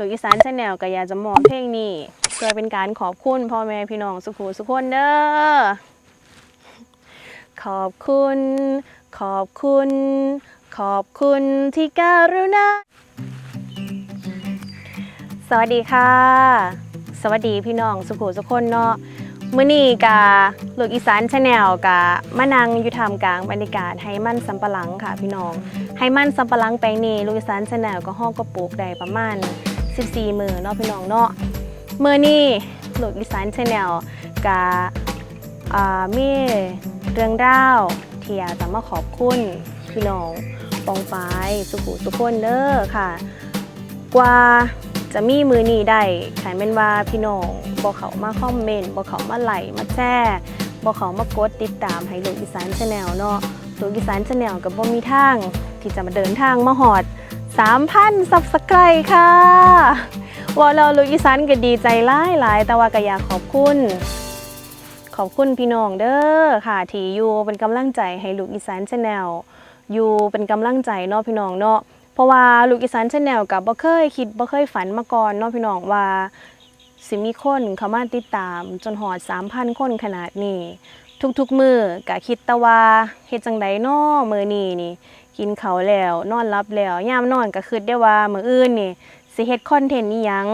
ลูกอีสานชาแนลก็อยากจะมอบเพลงนี้เพื่อเป็นการขอบคุณพ่อแม่พี่น้องสุขุสุขคนเด้อขอบคุณ ขอบคุณ ขอบคุณที่การุณาสวัสดีค่ะ สวัสดีพี่น้องสุขุสุขคนเนาะมื้อนี้กาลูกอีสานชาแนลกะมานังอยู่ท่ามกลางบรรยากาศให้มันสำปะหลังค่ะพี่น้องให้มันสำปะหลังแปลงนี้ลูกอีสานชาแนลก็ห้องก็ปลูกได้ประมาณ 14 มือเนาะพี่น้องเนาะมื้อนี้ลูกอีสานชาแนลกะอ่ามีเรื่องราวที่อยจะมาขอบคุณพี่น้องปองปายสุขุสุขคนเด้อค่ะ กว่าจะมีมือนี้ได้ขันเป็นว่าพี่น้องบอกเขามาคอมเมนต์บอกเขามาไลค์มาแชร์บอกเขามากดติดตามให้ลูกอีสานชาแนลเนาะลูกอีสานชาแนลกับบ่มีทางที่จะมาเดินทางมาหอด 3,000ซับสไครค่ะว่าเราลูกอีสานก็ดีใจหลายหลายแต่ว่าก็อยากขอบคุณ ขอบคุณพี่น้องเด้อค่ะที่อยู่เป็นกำลังใจให้ลูกอีสานชาแนลอยู่เป็นกำลังใจเนาะพี่น้องเนาะเพราะว่าลูกอีสานชาแนลกับบ่เคยคิดบ่เคยฝันมาก่อนเนาะพี่น้องว่าสิมีคนเข้ามาติดตาม จนหอด 3,000 คนขนาดนี้ ทุกๆมือก็คิดแต่ว่าเฮ็ดจังไดน้อมือนี้นี่ กินข้าวแล้ว นอนหลับแล้วยามนอนก็คิดได้ว่ามืออื่นนี่สิเฮ็ดคอนเทนต์อีหยัง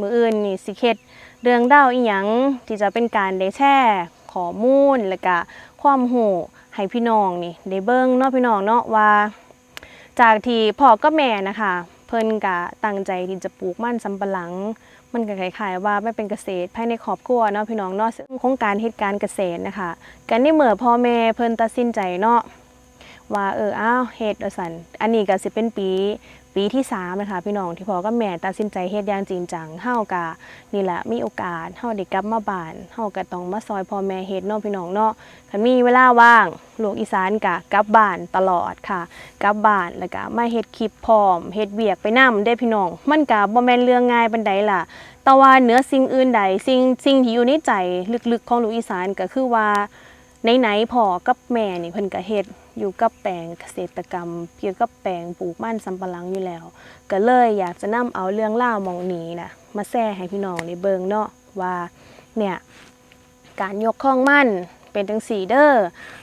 มืออื่นนี่สิเฮ็ดเรื่องราอีหยังที่จะเป็นการได้แชร์ข้อมูลแล้วก็ความรู้ให้พี่น้องนี่ได้เบิ่งเนาะพี่น้องเนาะว่า จากที่พ่อกับแม่นะคะ เพิ่นกะตั้งใจที่จะปลูกมันสำปะหลัง มันก็คล้ายๆว่าไม่เป็นเกษตรภายในครอบครัวเนาะพี่น้องเนาะซึ่งโครงการเฮ็ดการเกษตรนะคะกันในเมื่อพ่อแม่เพิ่นตัดสินใจเนาะ ว่าเอออ้าวเฮ็ดว่าซั่นอันนี้ก็สิเป็นปีปีที่สามนะคะพี่น้องที่พอกับแม่ตัดสินใจเฮ็ดอย่างจริงจังเฮากะนี่แหละมีโอกาสเฮาได้กลับมาบ้านเฮาก็ต้องมาซอยพ่อแม่เฮ็ดเนาะพี่น้องเนาะคันมีเวลาว่างลูกอีสานกะกลับบ้านตลอดค่ะ กลับบ้านแล้วก็มาเฮ็ดคลิปพร้อมเฮ็ดเวียกไปนำได้พี่น้อง มันก็บ่แม่นเรื่องง่ายปานใดล่ะแต่ว่าเหนือสิ่งอื่นใดสิ่งสิ่งที่อยู่ในใจลึกๆของลูกอีสานก็คือว่าไหนๆพ่อกับแม่นี่เพิ่นก็เฮ็ด อยู่กับแปลงเกษตรกรรม เกี่ยวกับแปลงปลูกมั่นสำปะหลังอยู่แล้ว ก็เลยอยากจะนำเอาเรื่องราวหมองนี้นะมาแชร์ให้พี่น้องได้เบิงเนาะว่าเนี่ยการยกข้องมั่นเป็นจังสีเด้อ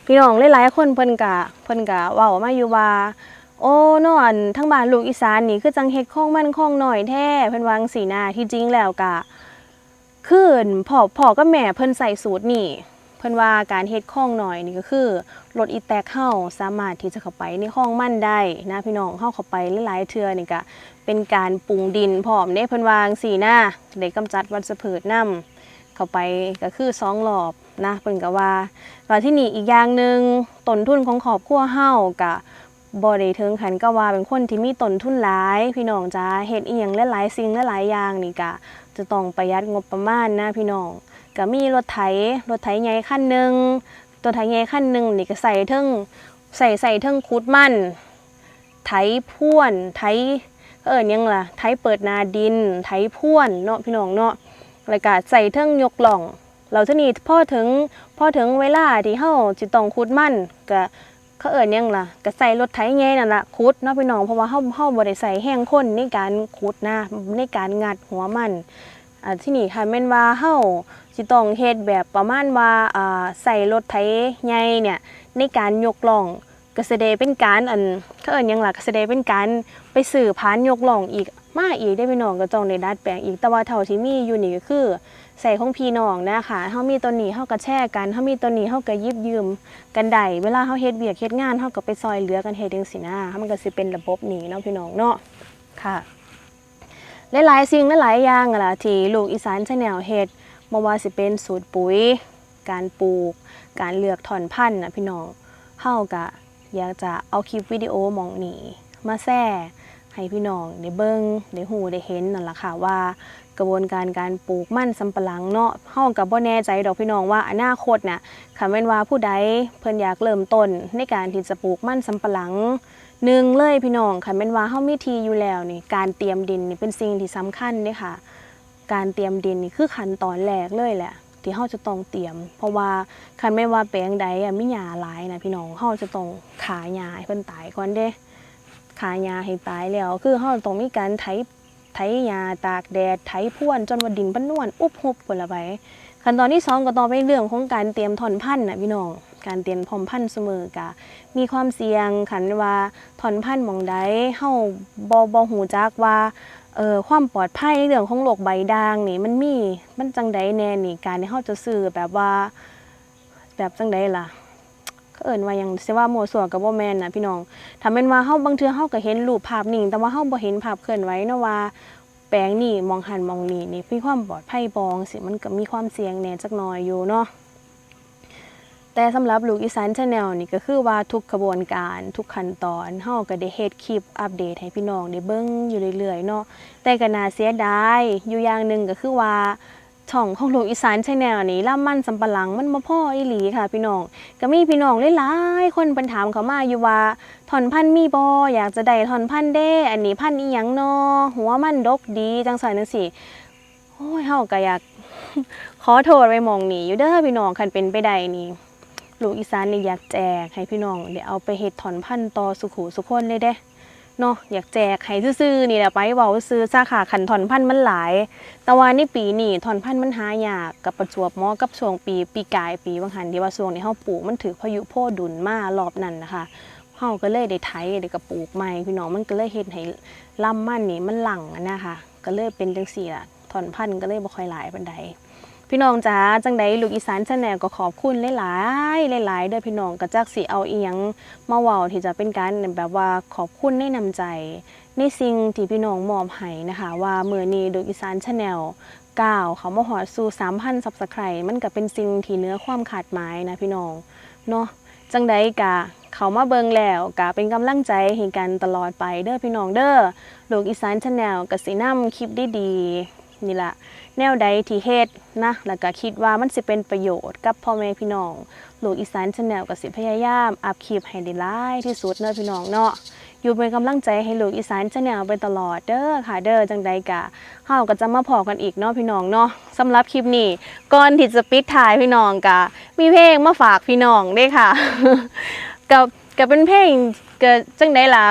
พี่น้องหลายๆคนเพิ่นกะเพิ่นกะว้ามาอยู่ว่าโอ้นอนทั้งบ้านลูกอีสานนี่คือจังเฮ็ดข้องมั่นข้องหน่อยแท้เพิ่นวางสีหน้าที่จริงแล้วกะคือพ่อพ่อกับแม่เพิ่นใส่สูตรนี่ เพิ่นว่าการเฮ็ดข้องหน่อยนี่ก็คือรถอีแตกเฮาสามารถที่จะเข้าไปในข้องมั่นได้นะพี่น้องเฮาเข้าไปหลายๆเทือนี่ก็เป็นการปรุงดินพร้อมเด้เพิ่นวางสีหน้าได้กำจัดวัชพืชนำเข้าไปก็คือสองรอบนะเพิ่นก็ว่าว่าที่นี่อีกอย่างหนึ่งต้นทุนของครอบครัวเฮากะบ่ได้ถึงขันก็ว่าเป็นคนที่มีต้นทุนหลาย พี่น้องจ้าเฮ็ดอีหยังหลายๆสิ่งหลายๆอย่างนี่กะจะต้องประหยัดงบประมาณนะพี่น้อง ก็มีรถไถรถไถใหญ่คันหนึ่งตัวไถใหญ่คันหนึ่งนี่ก็ใส่เทิงใส่ใส่เทิงคุดมันไถพ่วนไถเอิ้นหยังล่ะไถเปิดนาดิน ไถพ่วนเนาะพี่น้องเนาะแล้วก็ใส่เทิงยกหล่อง เราเท่านี้พ่อถึงพ่อถึงเวลาที่เฮาสิต้องขุดมันก็เขาเอิ้นหยังล่ะก็ใส่รถไถแง่นั่นล่ะขุดเนาะพี่น้องเพราะว่าเฮาเฮาบ่ได้ใส่แห้งคนในการขุดนะในการงัดหัวมันอ่าที่นี่ค่ะแม่นว่าเฮา สิต้องเฮ็ดแบบประมาณว่าอ่าใส่รถไถใหญ่เนี่ยในการยกล่องก็แสดงเป็นการอันเขาเอิ้นหยังล่ะก็แสดงเป็นการไปสื่อผ่านยกล่องอีกมาอีกได้พี่น้องก็ต้องได้ดัดแปลงอีกแต่ว่าเท่าที่มีอยู่นี่ก็คือใส่ของพี่น้องนะคะเฮามีตัวนี้เฮาก็แชร์กันเฮามีตัวนี้เฮาก็ยิบยืมกันได้เวลาเฮาเฮ็ดเวียกเฮ็ดงานเฮาก็ไปซอยเหลือกันเฮ็ดจังซี่นะมันก็สิเป็นระบบนี้เนาะพี่น้องเนาะค่ะหลายๆสิ่งหลายๆอย่างอะล่ะที่ลูกอีสานชาแนลเฮ็ด บ่ว่าสิเป็นสูตรปุ๋ย การปลูก การเลือกถอนพันธุ์นะพี่น้องเฮาก็อยากจะเอาคลิปวิดีโอมองนี้มาแชร์ให้พี่น้องได้เบิ่งได้หูได้เห็นนั่นล่ะค่ะว่า กระบวนการการปลูกมันสำปะหลังเนาะเฮาก็บ่แน่ใจดอกพี่น้องว่าอนาคตน่ะคันแม่นว่าผู้ใดเพิ่นอยากเริ่มต้นในการที่จะปลูกมันสำปะหลังหนึ่งเลยพี่น้องคันแม่นว่าเฮามีทีอยู่แล้วนี่การเตรียมดินนี่เป็นสิ่งที่สำคัญเด้ค่ะ การเตรียมดินนี่คือขั้นตอนแรกเลยแหละ ที่เฮาจะต้องเตรียม เพราะว่าคันแม่ว่าแปลงใดอะมีหญ้าหลายนะพี่น้องเฮาจะต้องขาหญ้าให้เพิ่นตายก่อนเด้ขายาให้ตายแล้ว คือเฮาต้องมีการไถไถไถหญ้าตากแดดไถพ่วนจนว่าดินมันนวลอุบหุบพุ่นละไปขั้นตอนที่สองก็ต่อไปเรื่องของการเตรียมถอนพันธุ์นะพี่น้องการเตรียมพร้อมพันธุ์เสมอกะมีความเสี่ยงขันว่าถอนพันธุ์หมองใดเฮาบ่บ่ฮู้จักว่า เอ่อความปลอดภัยในเรื่องของโรคใบด่างนี่มันมีมันจังใดแน่นี่การที่เฮาจะซื้อแบบว่าแบบจังใดล่ะเขาเอิ้นว่าหยังสิว่ามั่วซั่วก็บ่แม่นนะพี่น้องถ้าแม่นว่าเฮาบางเทื่อเฮาก็เห็นรูปภาพนิ่ง แต่ว่าเฮาบ่เห็นภาพเคลื่อนไหวเนาะว่าแปลงนี่มองหันมองนี่นี่มีความปลอดภัยบองสิมันก็มีความเสี่ยงแหน่จักหน่อยอยู่เนาะ แต่สำหรับลูกอีสานชาแนลนี่ก็คือว่าทุกกระบวนการทุกขั้นตอนเฮาก็ได้เฮ็ดคลิปอัปเดตให้พี่น้องได้เบิ่งอยู่เรื่อยๆเนาะแต่ก็น่าเสียดายอยู่อย่างหนึ่งก็คือว่าช่องของลูกอีสานชาแนลนี่ล่ามันสำปะหลังมันบ่พออีหลีค่ะ พี่น้องก็มีพี่น้องหลายๆคนเพิ่นถามเขามาอยู่ว่าถอนพันธุ์มีบ่อยากจะได้ถอนพันธุ์เด้อันนี้พันธุ์อีหยังเนาะหัวมันดกดีจังซั่นจังซี่โอ้ยเฮาก็อยากขอโทษไว้มองนี่อยู่เด้อพี่น้องคันเป็นไปได้นี่ ลูกอีสานนี่อยากแจกให้พี่น้องได้เอาไปเฮ็ดถอนพันธุ์ต่อสุขุสุคนเลยเด้เนาะอยากแจกให้ซื่อๆนี่แหละไปเว้าซื้อสาขาขันถอนพันธุ์มันหลาย แต่ว่าในปีนี้ถอนพันธุ์มันหายากกับประจวบเหมอกับช่วงปีปีกายปีบางหันที่ว่าช่วงนี้เฮาปลูกมันถือพายุโพดุลมารอบนั้นนะคะเฮาก็เลยได้ไถได้ก็ปลูกใหม่พี่น้องมันก็เลยเฮ็ดให้ลำมันนี่มันหลังนะคะก็เลยเป็นจังซี่ล่ะถอนพันธุ์ก็เลยบ่ค่อยหลายปานใด พี่น้องจ๋าจังใดลูกอีสานชาแนลก็ขอบคุณหลายๆหลายๆเด้อพี่น้องก็จักสิเอาเอียงมาเว้าที่จะเป็นการแบบว่าขอบคุณในน้ำใจ ในสิ่งที่พี่น้องมอบให้นะคะ ว่าเมื้อนี้ลูกอีสานชาแนลก้าวเขามาหอดสู่3,000ซับสไครต์มันก็เป็นสิ่งที่เนื้อความคาดหมายนะพี่น้องเนาะจังใดกะเขามาเบิงแล้วกะเป็นกำลังใจให้กันตลอดไปเด้อพี่น้องเด้อลูกอีสานชาแนลก็สินำคลิปดีๆ นี่ละแนวใดที่เฮ็ดนะแล้วก็คิดว่ามันสิเป็นประโยชน์กับพ่อแม่พี่น้องลูกอีสานชาแนลก็สิพยายามอัพคลิปให้ได้หลายที่สุดเนาะพี่น้องเนาะอยู่เป็นกำลังใจให้ลูกอีสานชาแนลไปตลอดเด้อค่ะเด้อจังใดกะเฮาก็จะมาพอกันอีกเนาะพี่น้องเนาะสำหรับคลิปนี้ก่อนที่จะปิดท้ายพี่น้องกะมีเพลงมาฝากพี่น้องด้ค่ะกับกับเป็นเพลงก็จังใดล่ะ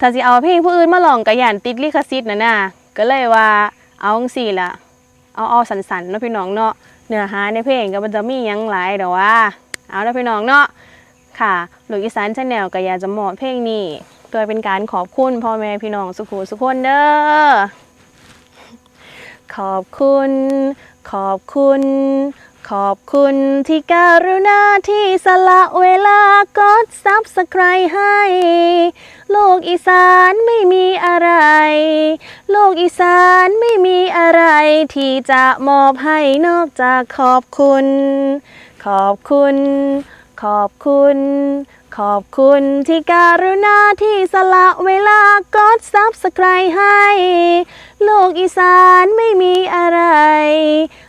ถ้าสิเอาเพลงผู้อื่นมาร้องก็ย่านติดลิขสิทธิ์น่ะนะก็เลยว่า เอาจังซี่ละเอาเอาสันๆเนาะพี่น้องเนาะเนื้อหาในเพลงก็มันจะมียังหลายแต่ว่าเอาเนาะพี่น้องเนาะค่ะหลุยอีสานชาแนลก็อยากจะมอดเพลงนี้โดยเป็นการขอบคุณพ่อแม่พี่น้องสุขุสุขคนเด้อขอบคุณ ขอบคุณ ขอบคุณที่การุณาที่สละเวลากดซับสไครให้ โลกอีสานไม่มีอะไร โลกอีสานไม่มีอะไร ที่จะมอบให้นอกจากขอบคุณ ขอบคุณ ขอบคุณ ขอบคุณที่การุณาที่สละเวลากดซับสไครให้ โลกอีสานไม่มีอะไร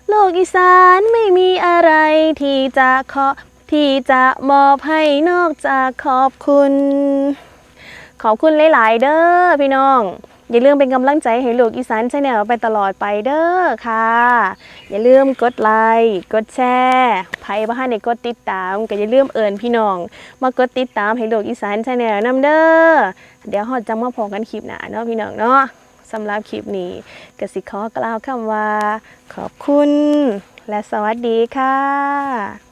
โลกอีสานไม่มีอะไรที่จะขอที่จะมอบให้นอกจากขอบคุณ ขอบคุณหลาย ๆ เด้อพี่น้อง อย่าลืมเป็นกำลังใจให้ลูกอีสานชาแนลไปตลอดไปเด้อค่ะ อย่าลืมกดไลค์กดแชร์ใครบ้านในกดติดตามก็อย่าลืมเอิญพี่น้อง มากดติดตามให้ลูกอีสานชาแนลนำเด้อเดี๋ยวฮอดจะมาพอกันคลิปหน้าเนาะพี่น้องเนาะสำหรับคลิปนี้กสิขอกล่าวคำว่า ขอบคุณ และสวัสดีค่ะ